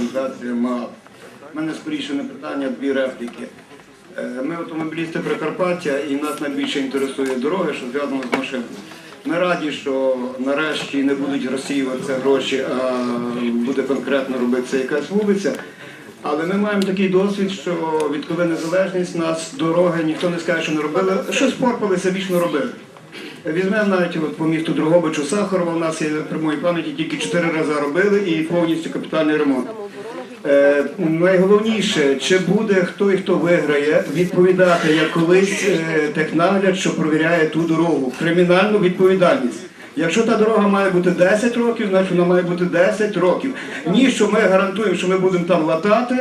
організація МАП. У мене скоріше не питання, дві репліки. Е, Ми автомобілісти Прикарпаття і нас найбільше інтересує дороги, що зв'язано з машинами. Ми раді, що нарешті не будуть розсіюватися гроші, а буде конкретно робитися якась вулиця. Але ми маємо такий досвід, що відколи незалежність нас дороги ніхто не скаже, що не робили. Щось порпалися, вічно робили. Візьмемо навіть от по місту Дрогобичу Сахарова, у нас є при моїй пам'яті тільки чотири рази робили і повністю капітальний ремонт. Е, найголовніше, чи буде хто і хто виграє, відповідати як колись е, технагляд, що провіряє ту дорогу, кримінальну відповідальність. Якщо та дорога має бути 10 років, значить вона має бути 10 років. Ні, що ми гарантуємо, що ми будемо там латати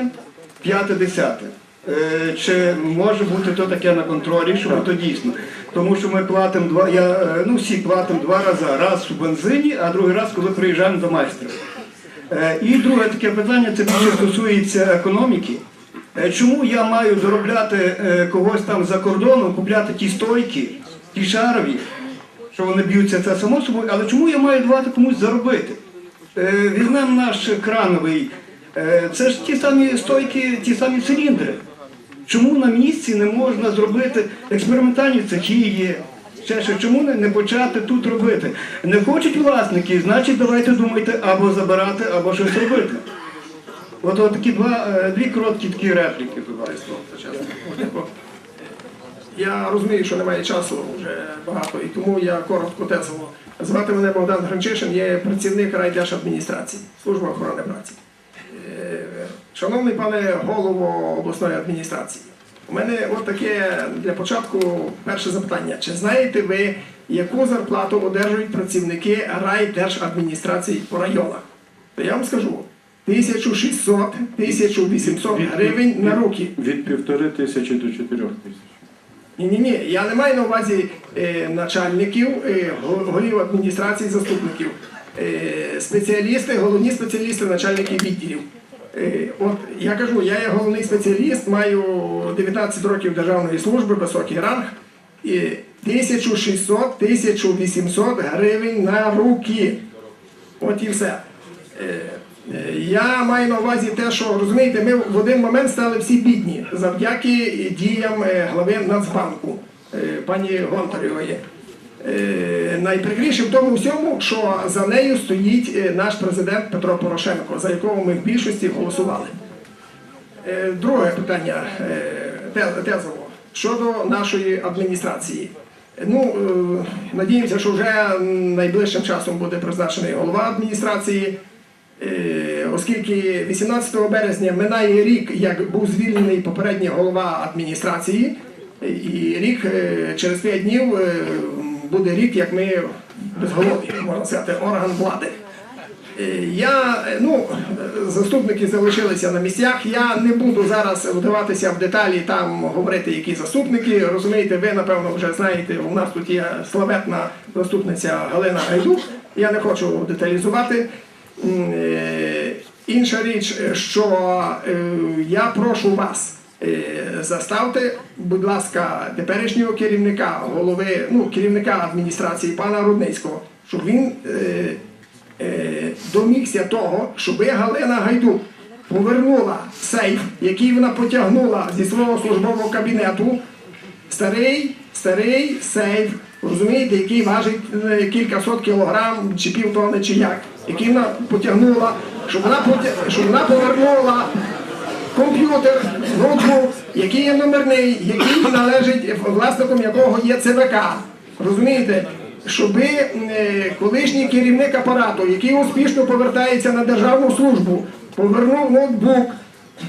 п'яте-десяте. Е, Чи може бути то таке на контролі, щоб то дійсно? Тому що ми платимо два, я, ну всі платимо два рази. Раз у бензині, а другий раз, коли приїжджаємо до майстра. Е, І друге таке питання, це більше стосується економіки. Е, Чому я маю доробляти е, когось там за кордоном, купляти ті стойки, ті шарові, що вони б'ються, це само собою, але чому я маю давати комусь заробити? Візьмемо наш крановий, це ж ті самі стойки, ті самі циліндри. Чому на місці не можна зробити експериментальні цехи є? Ще що, чому не, почати тут робити? Не хочуть власники, значить давайте думайте або забирати, або щось робити. От, от такі два, е, дві короткі такі репліки, ласка. Я розумію, що немає часу вже багато, і тому я коротко тезово. Звати мене Богдан Гранчишин, я є працівник райдержадміністрації, служба охорони праці. Е, Шановний пане голово обласної адміністрації, у мене от таке для початку перше запитання. Чи знаєте ви, яку зарплату одержують працівники райдержадміністрації по районах? То я вам скажу 1600-1800 гривень на руки. Від півтори тисячі до чотирьох тисяч. Ні, ні, ні. Я не маю на увазі е, начальників, е, голів адміністрації, заступників, е, спеціалісти, головні спеціалісти, начальники відділів. Е, от я кажу, я є головний спеціаліст, маю 19 років державної служби, високий ранг. І 1600-1800 гривень на руки. От і все. Е, е, Я маю на увазі те, що розумієте, ми в один момент стали всі бідні завдяки діям глави Нацбанку пані Гонтаревої. Е, Найприкріше в тому всьому, що за нею стоїть е, наш президент Петро Порошенко, за якого ми в більшості голосували. Е, Друге питання тезово щодо нашої адміністрації. Ну, надіємося, що вже найближчим часом буде призначений голова адміністрації, оскільки 18 березня минає рік, як був звільнений попередній голова адміністрації, і рік через 5 днів буде рік, як ми безголові, можна сказати, орган влади. Е, Я, е, ну, заступники залишилися на місцях. Я не буду зараз вдаватися в деталі там говорити, які заступники. Розумієте, ви напевно вже знаєте, у нас тут є славетна заступниця Галина Гайдук. Я не хочу деталізувати. Е, Інша річ, що я прошу вас. Е, Заставте, будь ласка, теперішнього керівника, голови, ну, керівника адміністрації пана Рудницького, щоб він е, е, домігся того, щоб Галина Гайдук повернула сейф, який вона потягнула зі свого службового кабінету, старий, старий сейф, розумієте, який важить е, кілька сот кілограм чи півтони, чи як, який вона потягнула, щоб вона, потя... щоб вона повернула комп'ютер, ноутбук, який є номерний, який належить власником якого є ЦВК. Розумієте? Щоби е, колишній керівник апарату, який успішно повертається на державну службу, повернув ноутбук,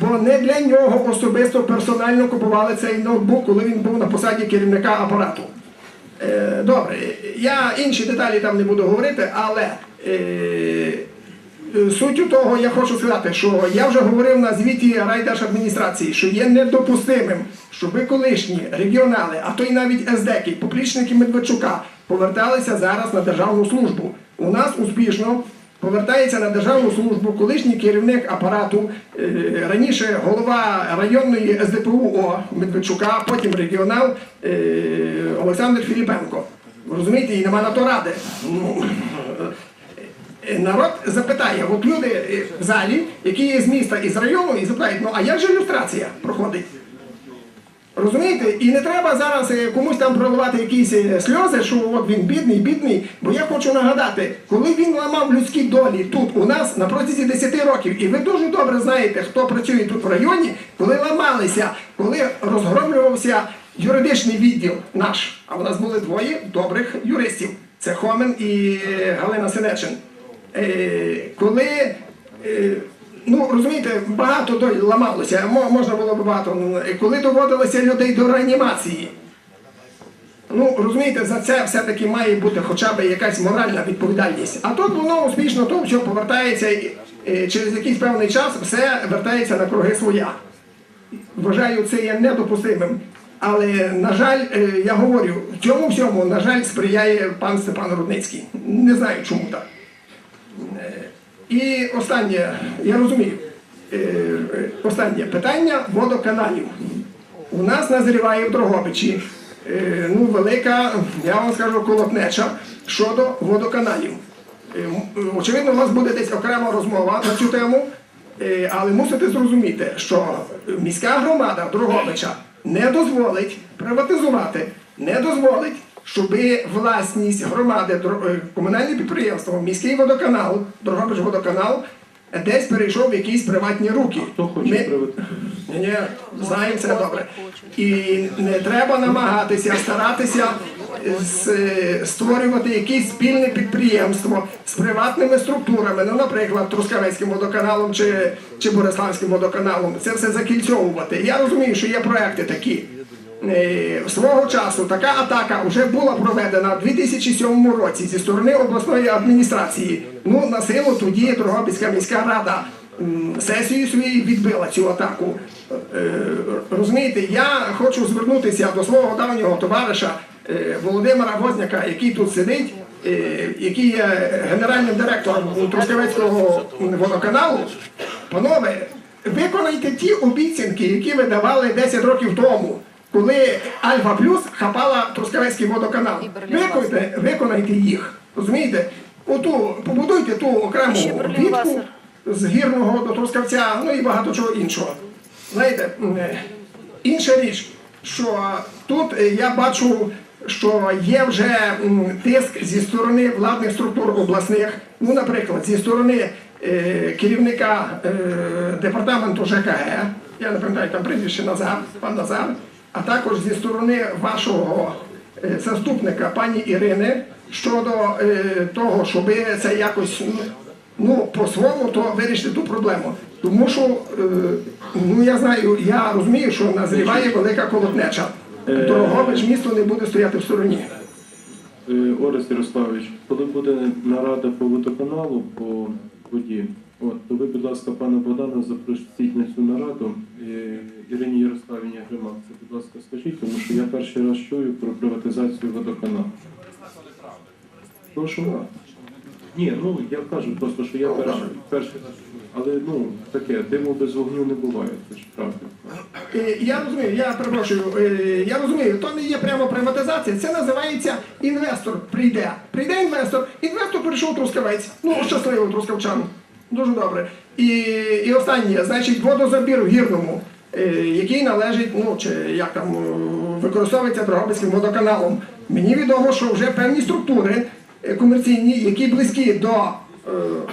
бо не для нього особисто персонально купували цей ноутбук, коли він був на посаді керівника апарату. Е, Добре, я інші деталі там не буду говорити, але е, суттю того я хочу сказати, що я вже говорив на звіті райдержадміністрації, що є недопустимим, щоб колишні регіонали, а то й навіть ездеки, поплічники Медведчука поверталися зараз на державну службу. У нас успішно повертається на державну службу колишній керівник апарату, е, раніше голова районної СДПУ Медведчука, потім регіонал е, Олександр Філіпенко. Розумієте, і нема на то ради. Е, народ запитає, от люди е, в залі, які є з міста і з району, і запитають, ну а як же ілюстрація проходить? Розумієте? І не треба зараз е, комусь там проливати якісь сльози, що от він бідний, бідний. Бо я хочу нагадати, коли він ламав людські долі тут у нас на протязі 10 років, і ви дуже добре знаєте, хто працює тут в районі, коли ламалися, коли розгромлювався юридичний відділ наш. А в нас були двоє добрих юристів: це Хомен і Галина Синечин. Е, коли е, Ну, розумієте, багато ламалося, можна було б багато. ну, Коли доводилося людей до реанімації, ну, розумієте, за це все-таки має бути хоча б якась моральна відповідальність. А тут воно успішно то все повертається, е, через якийсь певний час все вертається на круги своя. Вважаю, це є недопустимим. Але, на жаль, е, я говорю, в цьому всьому, на жаль, сприяє пан Степан Рудницький. Не знаю, чому так. І останнє, я розумію, е, останнє питання водоканалів. У нас назріває в Дрогобичі е, ну, велика, я вам скажу, колотнеча щодо водоканалів. Е, Очевидно, у вас буде десь окрема розмова на цю тему, але мусите зрозуміти, що міська громада Дрогобича не дозволить приватизувати, не дозволить, щоб власність громади, е, комунальне підприємство, міський водоканал, Дрогобич водоканал, десь перейшов в якісь приватні руки. Хто хоче Ми- приватизувати? ні, ні, знаємо це добре. І не треба намагатися старатися е, створювати якесь спільне підприємство з приватними структурами, ну, наприклад, Трускавецьким водоканалом чи, чи Бориславським водоканалом. Це все закільцьовувати. Я розумію, що є проекти такі. Е, Свого часу така атака вже була проведена в 2007 році зі сторони обласної адміністрації. Ну, на силу тоді Дрогобицька міська рада м, сесією своєю відбила цю атаку. Е, Розумієте, я хочу звернутися до свого давнього товариша е, Володимира Возняка, який тут сидить, який є генеральним директором Трускавецького водоканалу. Панове, виконайте ті обіцянки, які ви давали 10 років тому. Коли Альфа Плюс хапала Трускавецький водоканал. Виконайте, виконайте їх. Розумієте? Оту, побудуйте ту окрему Вассер. з гірного до Трускавця, ну і багато чого іншого. Знаєте, е, інша річ, що тут е, я бачу, що є вже тиск зі сторони владних структур обласних, ну, наприклад, зі сторони е, керівника е, департаменту ЖКГ, я не пам'ятаю там прізвище Назар, пан Назар, а також зі сторони вашого е, заступника пані Ірини щодо е, того, щоб це якось ну, по-своєму то вирішити ту проблему. Тому що, е, ну я знаю, я розумію, що назріває велика колотнеча. Дорогович місто не буде стояти в стороні. Орест Ярославович, коли буде нарада по водоканалу по воді, от, то ви, будь ласка, пана Богдана запросіть на цю нараду. Е, Ірині Ярославівні Гримак, це, будь ласка, скажіть, тому що я перший раз чую про приватизацію водоканалу. Прошу. Ні, ну я кажу просто, що я перший, перший раз чую. Але ну таке, диму без вогню не буває, це ж правда. Е, Я розумію, я перепрошую, е, я розумію, то не є прямо приватизація, це називається інвестор прийде. Прийде інвестор, інвестор прийшов трускавець, ну щасливо трускавчан. Дуже добре. І, і останнє, значить, водозабір в гірному, е, який належить, ну чи як там е, використовується Дрогобицьким водоканалом. Мені відомо, що вже певні структури е, комерційні, які близькі до е,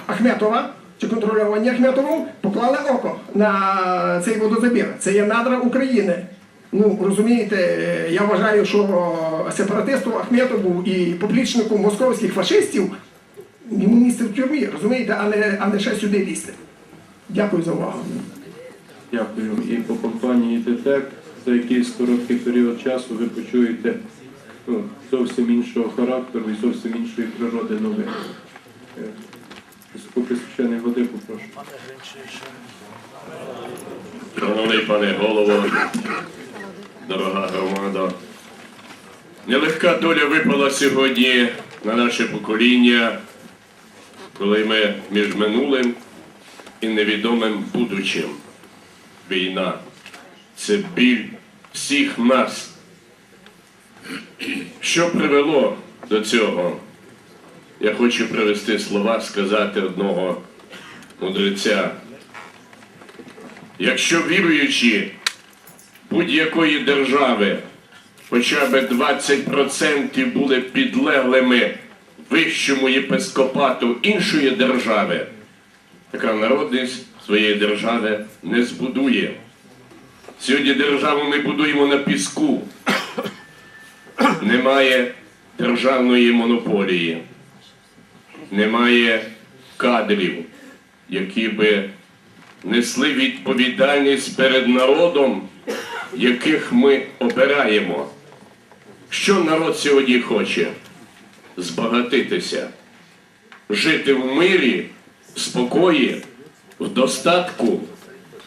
Ахметова чи контрольовані Ахметовим, поклали око на цей водозабір. Це є надра України. Ну, розумієте, я вважаю, що сепаратисту Ахметову і поплічнику московських фашистів йому місце в тюрмі, розумієте, а не, а не ще сюди лізти. Дякую за увагу. Дякую. І по компанії ДТЕК за якийсь короткий період часу ви почуєте ну, зовсім іншого характеру і зовсім іншої природи новин. Е, Поки священої води попрошу. Шановний пане голово, дорога громада, нелегка доля випала сьогодні на наше покоління, коли ми між минулим і невідомим будучим. Війна це біль всіх нас. Що привело до цього? я хочу привести слова, сказати одного мудреця. Якщо віруючі будь-якої держави хоча б 20% були підлеглими вищому єпископату іншої держави, така народність своєї держави не збудує. Сьогодні державу ми будуємо на піску. Немає державної монополії, немає кадрів, які би несли відповідальність перед народом, яких ми обираємо. Що народ сьогодні хоче? Збагатитися, жити в мирі, спокої, в достатку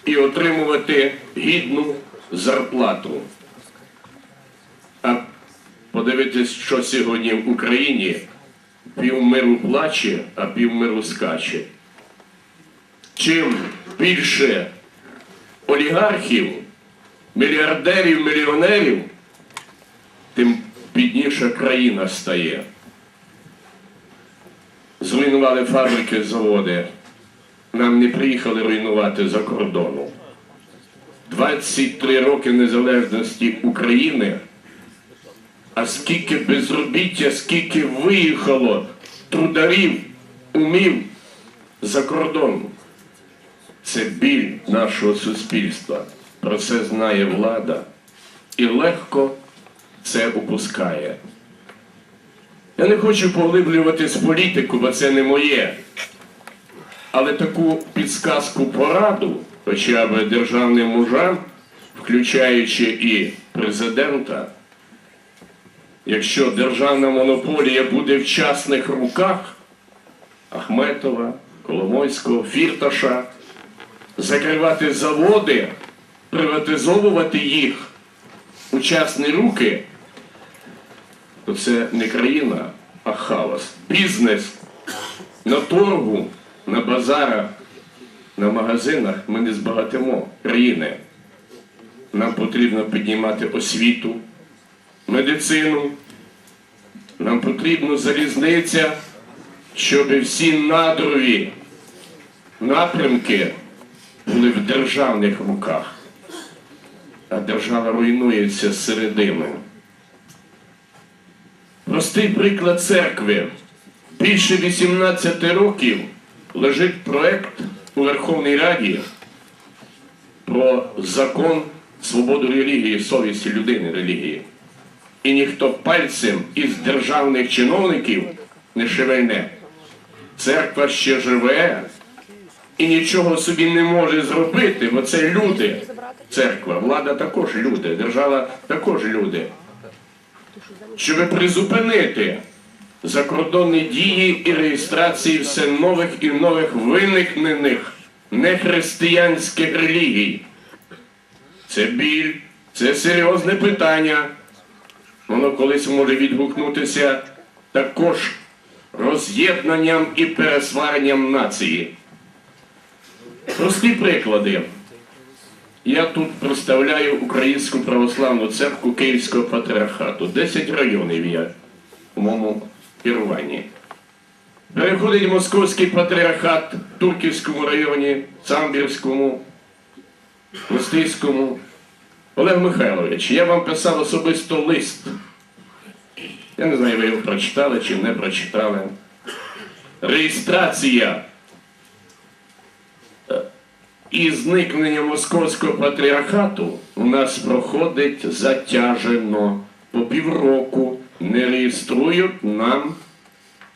і отримувати гідну зарплату. А подивитись, що сьогодні в Україні півмиру плаче, а півмиру скаче. Чим більше олігархів, мільярдерів, мільйонерів, тим бідніша країна стає. Зруйнували фабрики, заводи. Нам не приїхали руйнувати за кордону. 23 роки незалежності України, а скільки безробіття, скільки виїхало трударів, умів за кордон. Це біль нашого суспільства. Про це знає влада і легко це упускає. Я не хочу поглиблюватись в політику, бо це не моє. Але таку підсказку пораду, хоча б державним мужам, включаючи і президента, якщо державна монополія буде в частних руках Ахметова, Коломойського, Фірташа, закривати заводи, приватизовувати їх у частні руки, то це не країна, а хаос. Бізнес на торгу, на базарах, на магазинах ми не збагатимо країни. Нам потрібно піднімати освіту, медицину. Нам потрібна залізниця, щоб всі надрові напрямки були в державних руках. А держава руйнується зсередини. Простий приклад церкви. Більше 18 років лежить проект у Верховній Раді про закон свободу релігії, совісті людини релігії. І ніхто пальцем із державних чиновників не шевельне. Церква ще живе і нічого собі не може зробити, бо це люди. Церква, влада також люди, держава також люди. Щоб призупинити закордонні дії і реєстрації все нових і нових виникнених нехристиянських релігій. Це біль, це серйозне питання. Воно колись може відгукнутися також роз'єднанням і пересваренням нації. Прості приклади. Я тут представляю Українську православну церкву Київського патріархату. 10 районів є у моєму керуванні. Переходить Московський патріархат в Турківському районі, Самбірському, Мостиському. Олег Михайлович, я вам писав особисто лист. Я не знаю, ви його прочитали чи не прочитали. Реєстрація і зникнення Московського патріархату у нас проходить затяжено. По півроку не реєструють нам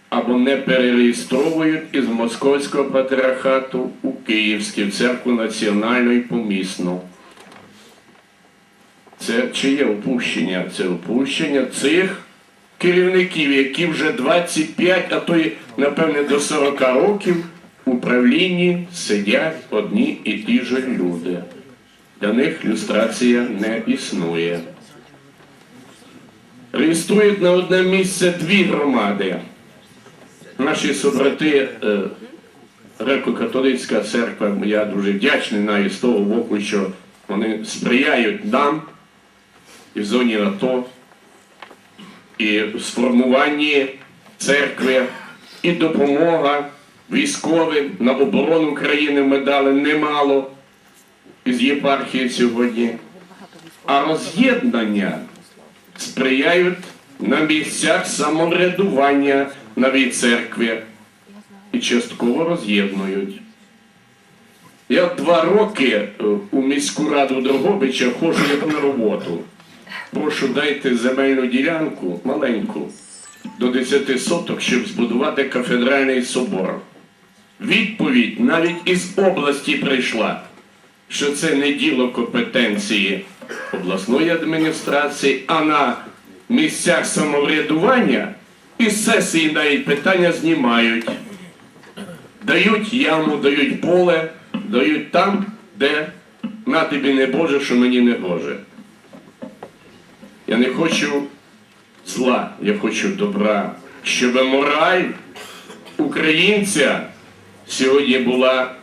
або не перереєстровують із Московського патріархату у Київську церкву національну і помісну. Це чиє опущення? Це опущення цих керівників, які вже 25, а то й, напевне, до 40 років управлінні сидять одні і ті ж люди. Для них люстрація не існує. Реєструють на одне місце дві громади. Наші собрати е, Греко-католицька церква, я дуже вдячний навіть з того боку, що вони сприяють нам і в зоні АТО, і в сформуванні церкви і допомога військовим на оборону країни ми дали немало із єпархії сьогодні. А роз'єднання сприяють на місцях самоврядування новій церкві і частково роз'єднують. Я два роки е, у міську раду Дрогобича ходжу як на роботу. Прошу дайте земельну ділянку маленьку до 10 соток, щоб збудувати кафедральний собор. Відповідь навіть із області прийшла, що це не діло компетенції обласної адміністрації, а на місцях самоврядування із сесії навіть питання знімають. Дають яму, дають поле, дають там, де на тобі не Боже, що мені не Боже. Я не хочу зла, я хочу добра, щоб мораль українця сьогодні була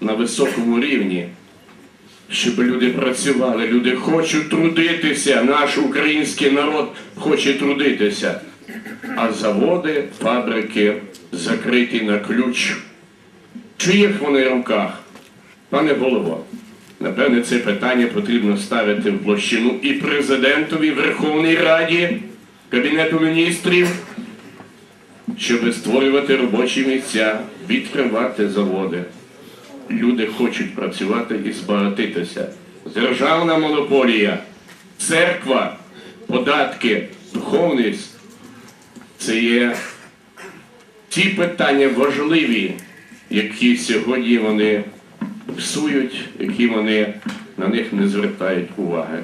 на високому рівні, щоб люди працювали, люди хочуть трудитися, наш український народ хоче трудитися. А заводи, фабрики закриті на ключ. Чиїх вони руках? Пане голово, напевне, це питання потрібно ставити в площину і президентові, і Верховній Раді, Кабінету міністрів, щоб створювати робочі місця, відкривати заводи. Люди хочуть працювати і збагатитися. Державна монополія, церква, податки, духовність це є ті питання важливі, які сьогодні вони псують, які вони на них не звертають уваги.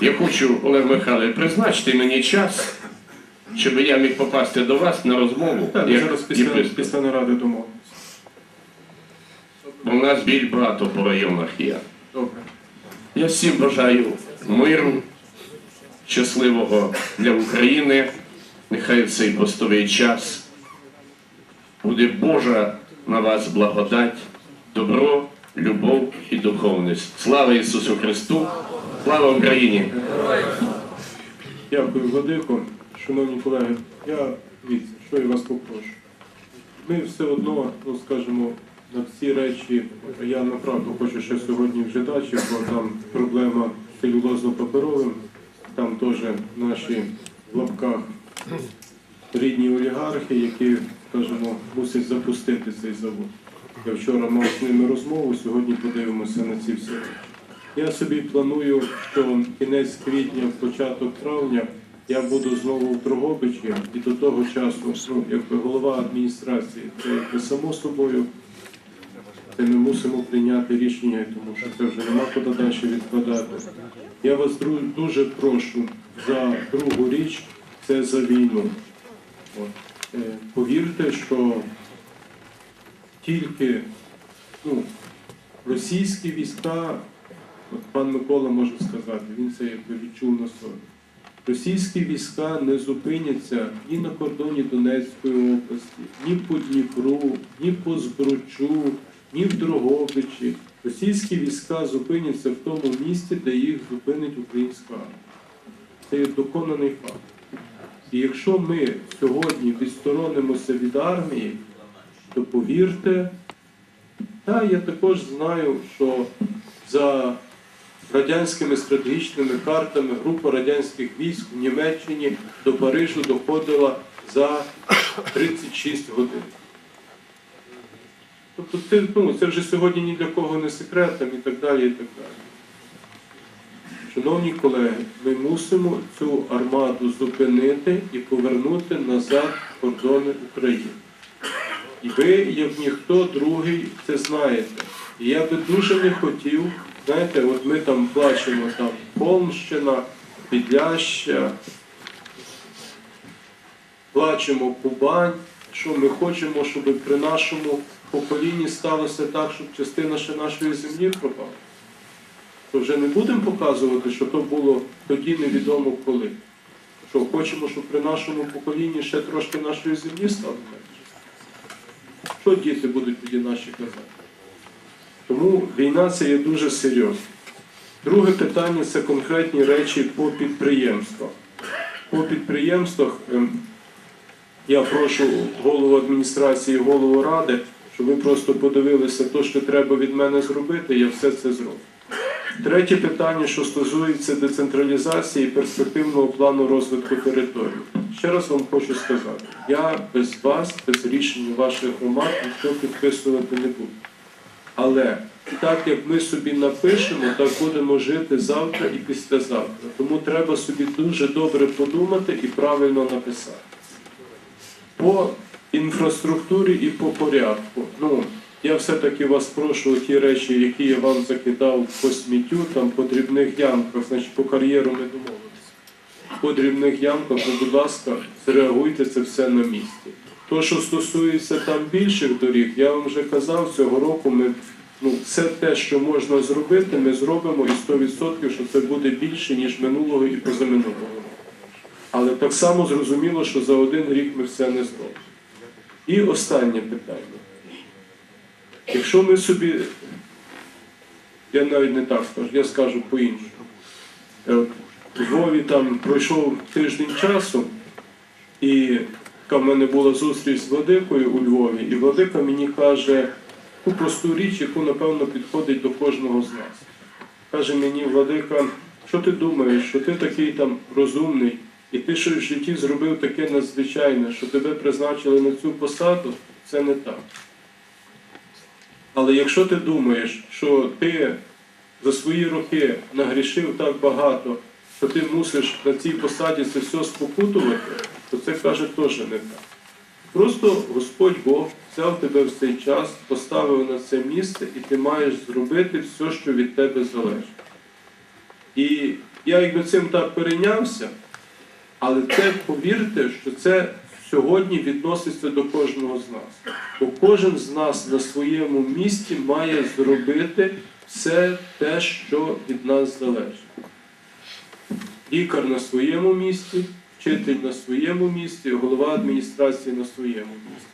Я хочу, Олег Михайлович, призначте мені час, щоб я міг попасти до вас на розмову. Так, як зараз після, єпископ. після наради домовимося. В нас біль багато по районах є. Добре. Я всім бажаю миру, щасливого для України. Нехай цей постовий час буде Божа на вас благодать, добро, любов і духовність. Слава Ісусу Христу! Слава Україні! Дякую, Владико. Шановні колеги, я дивіться, що я вас попрошу. Ми все одно, ну скажімо, на всі речі, я направду хочу ще сьогодні вже дачі, бо там проблема целюлозно-паперовим, там теж наші в лапках рідні олігархи, які, скажімо, мусять запустити цей завод. Я вчора мав з ними розмову, сьогодні подивимося на ці всі. Я собі планую, що кінець квітня, початок травня я буду знову в Дрогобичі, і до того часу, ну, якби голова адміністрації, це якби само собою, це ми мусимо прийняти рішення, тому що це вже нема куди далі відкладати. Я вас дуже прошу за другу річ, це за війну. Е, Повірте, що тільки ну, російські війська От пан Микола може сказати, він це якби відчув на собі. Російські війська не зупиняться ні на кордоні Донецької області, ні по Дніпру, ні по Збручу, ні в Дрогобичі. Російські війська зупиняться в тому місці, де їх зупинить українська армія. Це є доконаний факт. І якщо ми сьогодні відсторонимося від армії, то повірте, та я також знаю, що за радянськими стратегічними картами група радянських військ в Німеччині до Парижу доходила за 36 годин. Тобто ну, це вже сьогодні ні для кого не секрет там, і так далі. і так далі. Шановні колеги, ми мусимо цю армаду зупинити і повернути назад кордони України. І ви, як ніхто другий, це знаєте. І я би дуже не хотів, знаєте, от ми там бачимо там Холмщина, Підляща, плачемо Кубань, що ми хочемо, щоб при нашому поколінні сталося так, щоб частина ще нашої землі пропала. То вже не будемо показувати, що то було тоді невідомо коли. Що хочемо, щоб при нашому поколінні ще трошки нашої землі стало менше. Що діти будуть тоді наші казати? Тому війна це є дуже серйозно. Друге питання це конкретні речі по підприємствах. По підприємствах ем, Я прошу голову адміністрації, голову ради, щоб ви просто подивилися те, що треба від мене зробити, я все це зроблю. Третє питання, що стосується децентралізації і перспективного плану розвитку території. Ще раз вам хочу сказати, я без вас, без рішення ваших громад нічого підписувати не буду. Але так як ми собі напишемо, так будемо жити завтра і післязавтра. Тому треба собі дуже добре подумати і правильно написати. По інфраструктурі і по порядку. Ну, я все-таки вас прошу ті речі, які я вам закидав по сміттю, там по дрібних ямках, значить по кар'єру ми домовилися. По дрібних ямках, ви, будь ласка, зреагуйте це все на місці. То, що стосується там більших доріг, я вам вже казав, цього року ми ну, все те, що можна зробити, ми зробимо і 100%, що це буде більше, ніж минулого і позаминулого. Але так само зрозуміло, що за один рік ми все не зробимо. І останнє питання. Якщо ми собі, я навіть не так скажу, я скажу по-іншому. Е, от Львові там пройшов тиждень часу, і в мене була зустріч з владикою у Львові, і владика мені каже таку просту річ, яку, напевно, підходить до кожного з нас. Каже мені владика, що ти думаєш, що ти такий там розумний, і ти щось в житті зробив таке надзвичайне, що тебе призначили на цю посаду, це не так. Але якщо ти думаєш, що ти за свої роки нагрішив так багато, що ти мусиш на цій посаді це все спокутувати, то це каже теж не так. Просто Господь Бог взяв тебе в цей час, поставив на це місце, і ти маєш зробити все, що від тебе залежить. І я якби цим так перейнявся, але це повірте, що це сьогодні відноситься до кожного з нас. Бо кожен з нас на своєму місці має зробити все те, що від нас залежить. Лікар на своєму місці, вчитель на своєму місці, голова адміністрації на своєму місці.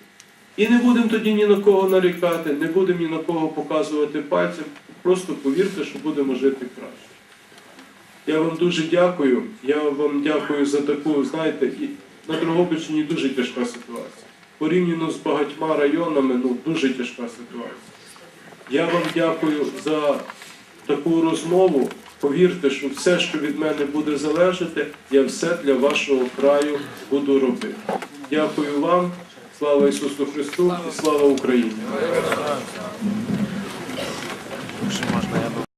І не будемо тоді ні на кого нарікати, не будемо ні на кого показувати пальцем. Просто повірте, що будемо жити краще. Я вам дуже дякую. Я вам дякую за таку, знаєте, і на Дрогобичині дуже тяжка ситуація. Порівняно з багатьма районами, ну дуже тяжка ситуація. Я вам дякую за таку розмову. Повірте, що все, що від мене буде залежати, я все для вашого краю буду робити. Дякую вам. Слава Ісусу Христу і слава Україні!